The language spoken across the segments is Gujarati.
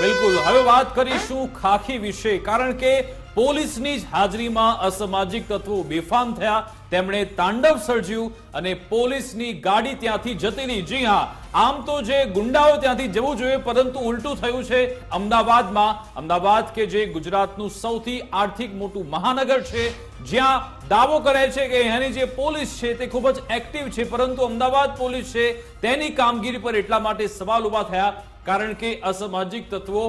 બિલકુલ. હવે વાત કરીશું ખાખી વિશે, કારણ કે પોલીસની જ હાજરીમાં અસામાજિક તત્વો બેફામ થયા. તેમણે તાંડવ સર્જ્યું અને પોલીસની ગાડી ત્યાંથી જતી રહી જી હા, આમ તો જે ગુંડાઓ ત્યાંથી જવું જોઈએ, પરંતુ ઉલટું થયું છે અમદાવાદમાં. અમદાવાદ કે જે ગુજરાતનું સૌથી આર્થિક મોટું મહાનગર છે, જ્યાં દાવો કરે છે કે અહીંની જે પોલીસ છે તે ખૂબ જ એક્ટિવ છે, પરંતુ અમદાવાદ પોલીસ છે તેની કામગીરી પર એટલા માટે સવાલ ઊભા થયા, કારણ કે અસામાજિક તત્વો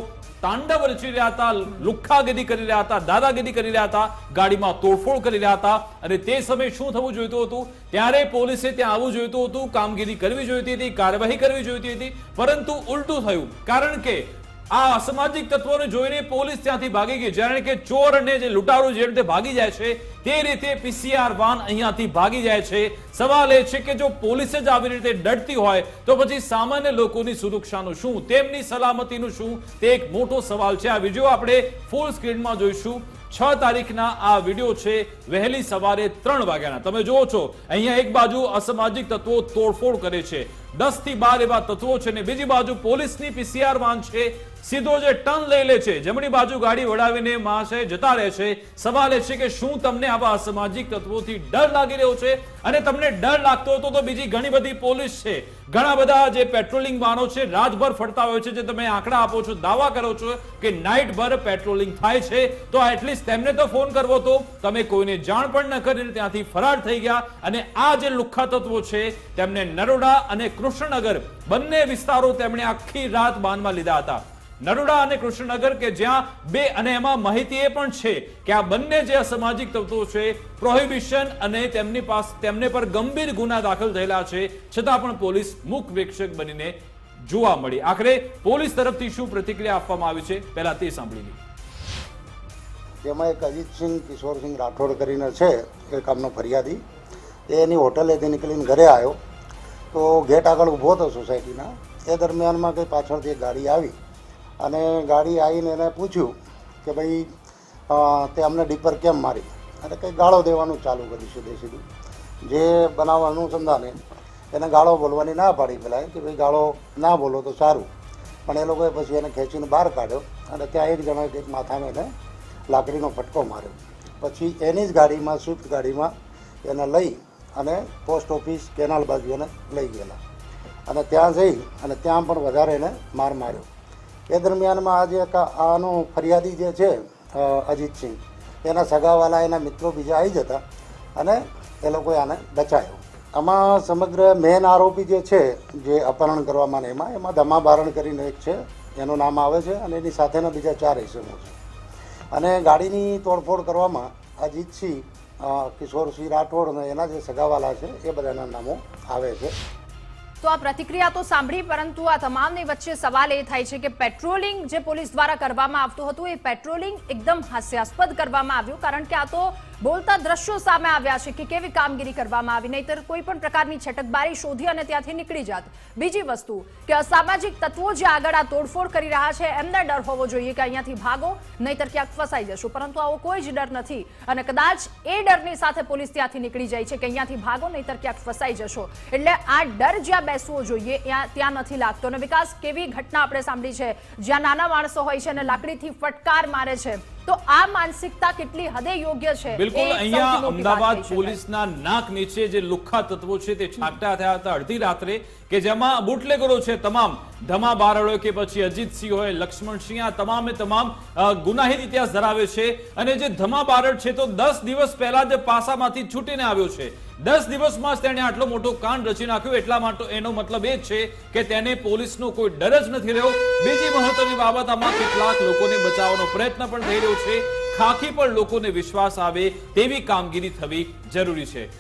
તાંડવ રચી રહ્યા હતા, લુખ્ખાગીરી કરી રહ્યા હતા, દાદાગીરી કરી રહ્યા હતા, ગાડીમાં તોડફોડ કરી રહ્યા હતા, અને તે સમયે શું થવું જોઈતું હતું? ત્યારે પોલીસે ત્યાં આવવું જોઈતું હતું, કામગીરી કરવી જોઈતી હતી, કાર્યવાહી કરવી જોઈતી હતી, પરંતુ ઉલટું થયું. કારણ કે આ અસામાજિક તત્વોને જોઈને પોલીસ ત્યાંથી ભાગી ગઈ. જાણે કે ચોર અને જે લૂંટારો જે રીતે ભાગી જાય છે, તે રીતે પીસીઆર વાન અહીંયાથી ભાગી જાય છે. સવાલ એ છે કે જો પોલીસ જ આવી રીતે ડરતી હોય, તો પછી સામાન્ય લોકોની સુરક્ષાનું શું? તેમની સલામતીનું શું? તે એક મોટો સવાલ છે. આ વીડિયો આપણે ફૂલ સ્ક્રીનમાં જોઈશું. છ તારીખના આ વીડિયો છે વહેલી સવારે ત્રણ વાગ્યાના. તમે જુઓ છો, અહીંયા એક બાજુ અસામાજિક તત્વો તોડફોડ કરે છે. દસથી બાર એવા તત્વો છે ને બીજી બાજુ પોલીસની પીસીઆર વાન છે. સીધો જે ટર્ન લઈ લે છે. જમણી બાજુ ગાડી વડાવીને માસે જતા રહે છે. સવાલ એ છે કે શું તમને આવા અસામાજિક તત્વોથી ડર લાગી રહ્યો છે? અને તમને ડર લાગતો હતો તો બીજી ઘણી બધી પોલીસ છે. ઘણા બધા જે પેટ્રોલિંગ વાહનો છે, રાતભર ફરતા હોય છે, જે તમે આંકડા આપો છો, દાવા કરો છો કે નાઇટભર પેટ્રોલિંગ થાય છે. તો એટલીસ્ટ તેમને તો ફોન કરવો તો. તમે કોઈને જાણ પણ ન કરીને ત્યાંથી ફરાર થઈ ગયા. અને આ જે લુખ્ખા તત્વો છે, તેમને નરોડા અને કૃષ્ણનગર બંને વિસ્તારો તેમણે આખી રાત બાનમાં લીધા હતા. નરોડા અને કૃષ્ણનગર કે જ્યાં બે અને એમાં માહિતી એ પણ છે કે આ બંને જે અસામાજિક તત્વો છે પ્રોહિબિશન અને તેમની પાસે તેમને પર ગંભીર ગુના દાખલ થયેલા છે, છતાં પણ પોલીસ મુખ વેક્ષક બનીને જોવા મળી. આખરે પોલીસ તરફથી શું પ્રતિક્રિયા આપવામાં આવી છે? પહેલા તે સાંભળી જેમાં એક અજીતસિંહ, કિશોરસિંહ રાઠોડ કરીને છે, એ કામનો ફરિયાદી. એ એની હોટલેથી નીકળીને ઘરે આવ્યો. તો ગેટ આગળ ઊભો હતો સોસાયટીના એ દરમિયાનમાં કંઈ પાછળથી ગાડી આવી. અને ગાડી આવીને એને પૂછ્યું કે ભાઈ તે અમને ડીપર કેમ મારી? અને કંઈ ગાળો દેવાનું ચાલુ કરી સીધે સીધું જે બનાવ અનુસંધાને એને ગાળો બોલવાની ના પાડી પેલા કે ભાઈ, ગાળો ના બોલો તો સારું. પણ એ લોકોએ પછી એને ખેંચીને બહાર કાઢ્યો અને ત્યાં એક જણાએ કંઈક માથામાં એને લાકડીનો ફટકો માર્યો. પછી એની જ ગાડીમાં, સ્વિફ્ટ ગાડીમાં એને લઈ અને પોસ્ટ ઓફિસ કેનાલ બાજુ એને લઈ ગયેલા. અને ત્યાં જઈ અને ત્યાં પણ વધારે એને માર માર્યો. એ દરમિયાનમાં આજે આનો ફરિયાદી જે છે અજીતસિંહ એના સગાવાલા એના મિત્રો બીજા આવી જતા અને એ લોકોએ આને બચાવ્યો આમાં સમગ્ર મેન આરોપી જે છે, જે અપહરણ કરવામાં એમાં એમાં ધમાભારણ કરીને એક છે, એનું નામ આવે છે અને એની સાથેના બીજા ચાર ઇસમો છે. અને ગાડીની તોડફોડ કરવામાં અજીતસિંહ કિશોરસિંહ રાઠોડ અને એના જે સગાવાલા છે, એ બધાના નામો આવે છે. તો આ પ્રતિક્રિયા તો સાંભળી, પરંતુ આ તમામની વચ્ચે સવાલ એ થાય છે કે પેટ્રોલિંગ જે પોલીસ દ્વારા કરવામાં આવતું હતું, એ પેટ્રોલિંગ એકદમ હાસ્યાસ્પદ કરવામાં આવ્યું, કારણ કે આ તો બોલતા દ્રશ્યો સામે આવ્યા છે કે કેવી કામગીરી કરવામાં આવી. નહીતર કોઈ પણ પ્રકારની છટકબારી શોધી અને ત્યાંથી નીકળી જાત. બીજી વસ્તુ કે અસામાજિક તત્વો જે આગળ આ તોડફોડ કરી રહ્યા છે, એમને ડર હોવો જોઈએ કે અહીંયાથી ભાગો, નહીતર ક્યાંક ફસાઈ જશો. પરંતુ આવો કોઈ જ ડર નથી. અને કદાચ એ ડરની સાથે પોલીસ ત્યાંથી નીકળી જાય છે કે અહીંયાથી ભાગો, નહીતર ક્યાંક ફસાઈ જશો. એટલે આ ડર જ્યાં બેસવો જોઈએ, ત્યાં નથી લાગતો. અને વિકાસ કેવી ઘટના આપણે સાંભળી છે? જ્યાં નાના માણસો હોય છે અને લાકડીથી ફટકાર મારે છે. તો આ માનસિકતા કેટલી હદે યોગ્ય છે બિલકુલ અહીંયા અમદાવાદ પોલીસના નાક નીચે જે લુખ્ખા તત્વો છે તે છાંટા થયા હતા અડધી રાત્રે. કે જેમાં બુટલેગરો છે તમામ. ધમા બારડો કે પછી અજીતસિંહ હોય લક્ષ્મણસિંહ આ તમામે તમામ ગુનાહિત ઇતિહાસ ધરાવે છે. અને જે ધમા બારડ છે તો દસ દિવસ પહેલા જ પાસામાંથી છૂટીને આવ્યો છે. દસ દિવસમાં જ તેણે આટલો મોટો કાંડ રચી નાખ્યો. એટલા માટે એનો મતલબ એ છે કે તેને પોલીસનો કોઈ ડર જ નથી રહ્યો. બીજી મહત્વની બાબત, આમાં કેટલાક લોકોને બચાવવાનો પ્રયત્ન પણ થઈ રહ્યો છે. ખાખી પર લોકોને વિશ્વાસ આવે તેવી કામગીરી થવી જરૂરી છે.